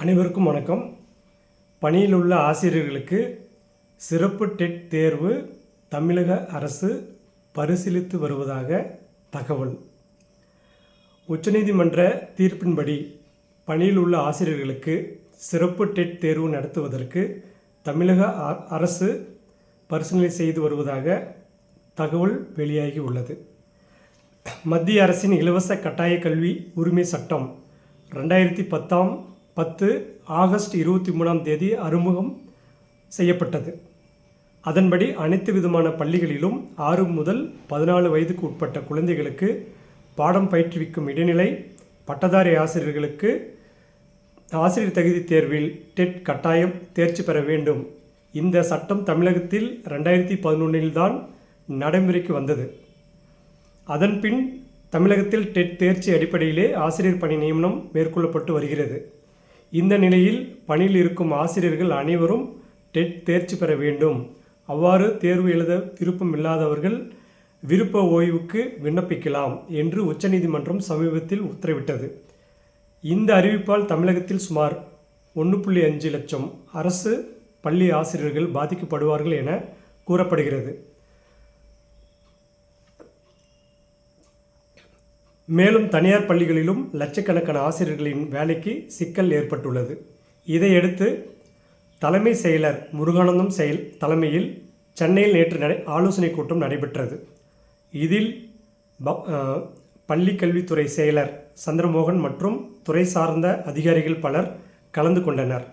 அனைவருக்கும் வணக்கம். பணியில் உள்ள ஆசிரியர்களுக்கு சிறப்பு டெட் தேர்வு தமிழக அரசு பரிசீலித்து வருவதாக தகவல். உச்சநீதிமன்ற தீர்ப்பின்படி பணியில் உள்ள ஆசிரியர்களுக்கு சிறப்பு டெட் தேர்வு நடத்துவதற்கு தமிழக அரசு பரிசீலனை செய்து வருவதாக தகவல் வெளியாகி உள்ளது. மத்திய அரசின் இலவச கட்டாய கல்வி உரிமை சட்டம் ரெண்டாயிரத்தி பத்தாம் பத்து ஆகஸ்ட் இருபத்தி மூணாம் தேதி அறிமுகம் செய்யப்பட்டது. அதன்படி அனைத்து விதமான பள்ளிகளிலும் ஆறு முதல் பதினாலு வயதுக்கு உட்பட்ட குழந்தைகளுக்கு பாடம் பயிற்றுவிக்கும் இடைநிலை பட்டதாரி ஆசிரியர்களுக்கு ஆசிரியர் தகுதி தேர்வில் டெட் கட்டாயம் தேர்ச்சி பெற வேண்டும். இந்த சட்டம் தமிழகத்தில் ரெண்டாயிரத்தி பதினொன்றில்தான் நடைமுறைக்கு வந்தது. அதன்பின் தமிழகத்தில் டெட் தேர்ச்சி அடிப்படையிலே ஆசிரியர் பணி நியமனம் மேற்கொள்ளப்பட்டு வருகிறது. இந்த நிலையில் பணியில் இருக்கும் ஆசிரியர்கள் அனைவரும் டெட் தேர்ச்சி பெற வேண்டும். அவ்வாறு தேர்வு எழுத விருப்பம் இல்லாதவர்கள் விருப்ப ஓய்வுக்கு விண்ணப்பிக்கலாம் என்று உச்சநீதிமன்றம் சமீபத்தில் உத்தரவிட்டது. இந்த அறிவிப்பால் தமிழகத்தில் சுமார் ஒன்று புள்ளி அஞ்சு லட்சம் அரசு பள்ளி ஆசிரியர்கள் பாதிக்கப்படுவார்கள் என கூறப்படுகிறது. மேலும் தனியார் பள்ளிகளிலும் லட்சக்கணக்கான ஆசிரியர்களின் வேலைக்கு சிக்கல் ஏற்பட்டுள்ளது. இதையடுத்து தலைமை செயலர் முருகானந்தம் செயல் தலைமையில் சென்னையில் நேற்று நடை ஆலோசனை கூட்டம் நடைபெற்றது. இதில் ப- பள்ளி கல்வித்துறை செயலர் சந்திரமோகன் மற்றும் துறை சார்ந்த அதிகாரிகள் பலர் கலந்து கொண்டனர்.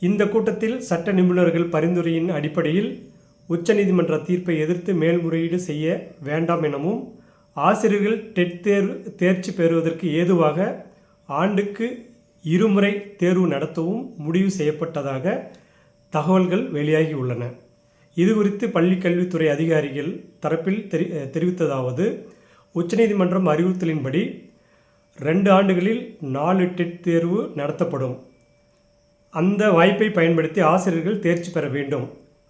இந்த கூட்டத்தில் சட்ட நிபுணர்கள் பரிந்துரையின் அடிப்படையில் உச்சநீதிமன்ற தீர்ப்பை எதிர்த்து மேல்முறையீடு செய்ய வேண்டாம் எனவும் ஆசிரியர்கள் டெட் தேர்வு தேர்ச்சி பெறுவதற்கு ஏதுவாக ஆண்டுக்கு இருமுறை தேர்வு நடத்தவும் முடிவு செய்யப்பட்டதாக தகவல்கள் வெளியாகியுள்ளன இது குறித்து பள்ளிக்கல்வித்துறை அதிகாரிகள் தரப்பில் தெரி தெரிவித்ததாவது உச்சநீதிமன்றம் அறிவுறுத்தலின்படி ரெண்டு ஆண்டுகளில் நாலு டெட் தேர்வு நடத்தப்படும். அந்த வாய்ப்பை பயன்படுத்தி ஆசிரியர்கள் தேர்ச்சி பெற வேண்டும்.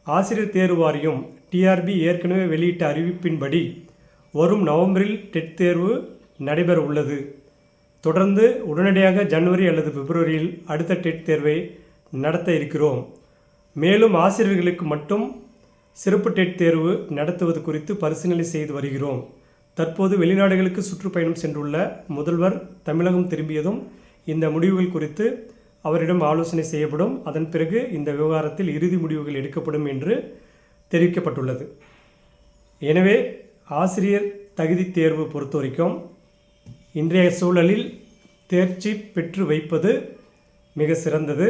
ஆசிரியர் தேர்வு வாரியம் டிஆர்பி ஏற்கனவே வெளியிட்ட அறிவிப்பின்படி வரும் நவம்பரில் டெட் தேர்வு நடைபெற உள்ளது. தொடர்ந்து உடனடியாக ஜனவரி அல்லது பிப்ரவரியில் அடுத்த டெட் தேர்வை நடத்த இருக்கிறோம். மேலும் ஆசிரியர்களுக்கு மட்டும் சிறப்பு டெட் தேர்வு நடத்துவது குறித்து பரிசீலனை செய்து வருகிறோம். தற்போது வெளிநாடுகளுக்கு சுற்றுப்பயணம் சென்றுள்ள முதல்வர் தமிழகம் திரும்பியதும் இந்த முடிவுகள் குறித்து அவரிடம் ஆலோசனை செய்யப்படும். அதன் பிறகு இந்த விவகாரத்தில் இறுதி முடிவுகள் எடுக்கப்படும் என்று தெரிவிக்கப்பட்டுள்ளது. எனவே ஆசிரியர் தகுதி தேர்வு பொறுத்த வரைக்கும் இன்றைய சூழலில் தேர்ச்சி பெற்று வைப்பது மிக சிறந்தது.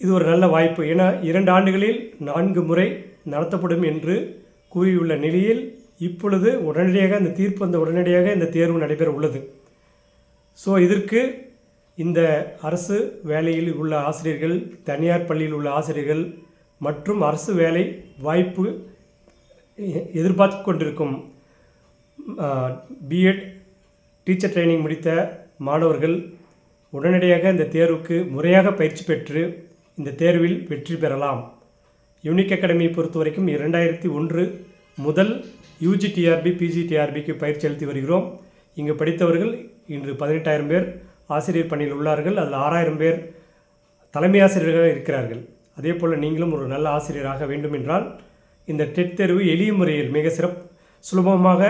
இது ஒரு நல்ல வாய்ப்பு. என இரண்டு ஆண்டுகளில் நான்கு முறை நடத்தப்படும் என்று கூறியுள்ள நிலையில் இப்பொழுது உடனடியாக இந்த தீர்ப்பு வந்த உடனடியாக இந்த தேர்வு நடைபெற உள்ளது. ஸோ இதற்கு இந்த அரசு வேலையில் உள்ள ஆசிரியர்கள் தனியார் பள்ளியில் உள்ள ஆசிரியர்கள் மற்றும் அரசு வேலை வாய்ப்பு எதிர்பார்த்து கொண்டிருக்கும் பிஎட் டீச்சர் ட்ரைனிங் முடித்த மாணவர்கள் உடனடியாக இந்த தேர்வுக்கு முறையாக பயிற்சி பெற்று இந்த தேர்வில் வெற்றி பெறலாம். யூனிக் அகாடமியை பொறுத்த வரைக்கும் இரண்டாயிரத்தி ஒன்று முதல் யூஜி டிஆர்பி பிஜி டிஆர்பிக்கு பயிற்சி அளித்து வருகிறோம். இங்கு படித்தவர்கள் இன்று பதினெட்டாயிரம் பேர் ஆசிரியர் பணியில் உள்ளார்கள். அதில் ஆறாயிரம் பேர் தலைமை ஆசிரியர்களாக இருக்கிறார்கள். அதே போல் நீங்களும் ஒரு நல்ல ஆசிரியராக வேண்டும் என்றால் இந்த டெட் தேர்வு எளிய முறையில் மிக சிறப் சுலபமாக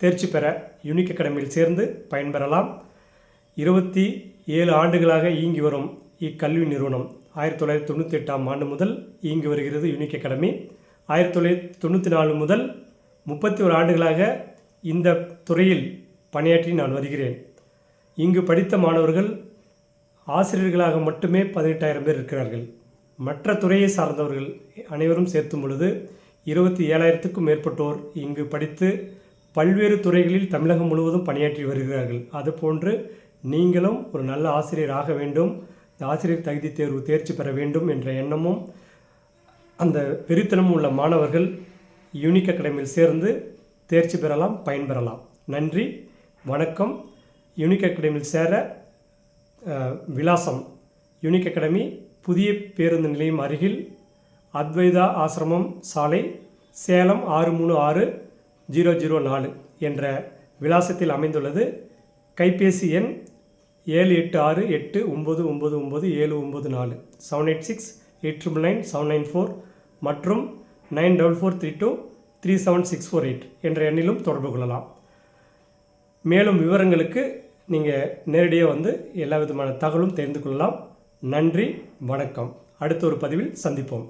தேர்ச்சி பெற யூனிக் அகாடமியில் சேர்ந்து பயன்பெறலாம். இருபத்தி ஏழு ஆண்டுகளாக இயங்கி வரும் இக்கல்வி நிறுவனம் ஆயிரத்தி தொள்ளாயிரத்தி தொண்ணூற்றி எட்டாம் ஆண்டு முதல் இயங்கி வருகிறது யூனிக் அகாடமி. ஆயிரத்தி தொள்ளாயிரத்தி தொண்ணூற்றி நாலு முதல் முப்பத்தி ஒரு ஆண்டுகளாக இந்த துறையில் பணியாற்றி நான் வருகிறேன். இங்கு படித்த மாணவர்கள் ஆசிரியர்களாக மட்டுமே பதினெட்டாயிரம் பேர் இருக்கிறார்கள். மற்ற துறையை சார்ந்தவர்கள் அனைவரும் சேர்த்தும் பொழுது இருபத்தி ஏழாயிரத்துக்கும் மேற்பட்டோர் இங்கு படித்து பல்வேறு துறைகளில் தமிழகம் முழுவதும் பணியாற்றி வருகிறார்கள். அதுபோன்று நீங்களும் ஒரு நல்ல ஆசிரியர் ஆக வேண்டும். இந்த ஆசிரியர் தகுதி தேர்வு தேர்ச்சி பெற வேண்டும் என்ற எண்ணமும் அந்த வெறித்தனமும் உள்ள மாணவர்கள் யூனிக் அகாடமியில் சேர்ந்து தேர்ச்சி பெறலாம் பயன்பெறலாம் நன்றி வணக்கம். யூனிக் அகாடமியில் சேர விலாசம். யூனிக் அகாடமி புதிய பேருந்து நிலையம் அருகில் அத்வைதா ஆசிரமம் சாலை சேலம் ஆறு மூணு ஆறு ஜீரோ ஜீரோ நாலு என்ற விலாசத்தில் அமைந்துள்ளது. கைபேசி எண் ஏழு எட்டு ஆறு எட்டு ஒம்பது ஒம்பது ஒம்பது ஏழு ஒம்பது நாலு seven eight six eight triple nine seven nine four மற்றும் nine double four three two three seven six four eight என்ற எண்ணிலும் தொடர்பு கொள்ளலாம். மேலும் விவரங்களுக்கு நீங்கள் நேரடியாக வந்து எல்லா விதமான தகவலும் தெரிந்து கொள்ளலாம். நன்றி வணக்கம். அடுத்த ஒரு பதிவில் சந்திப்போம்.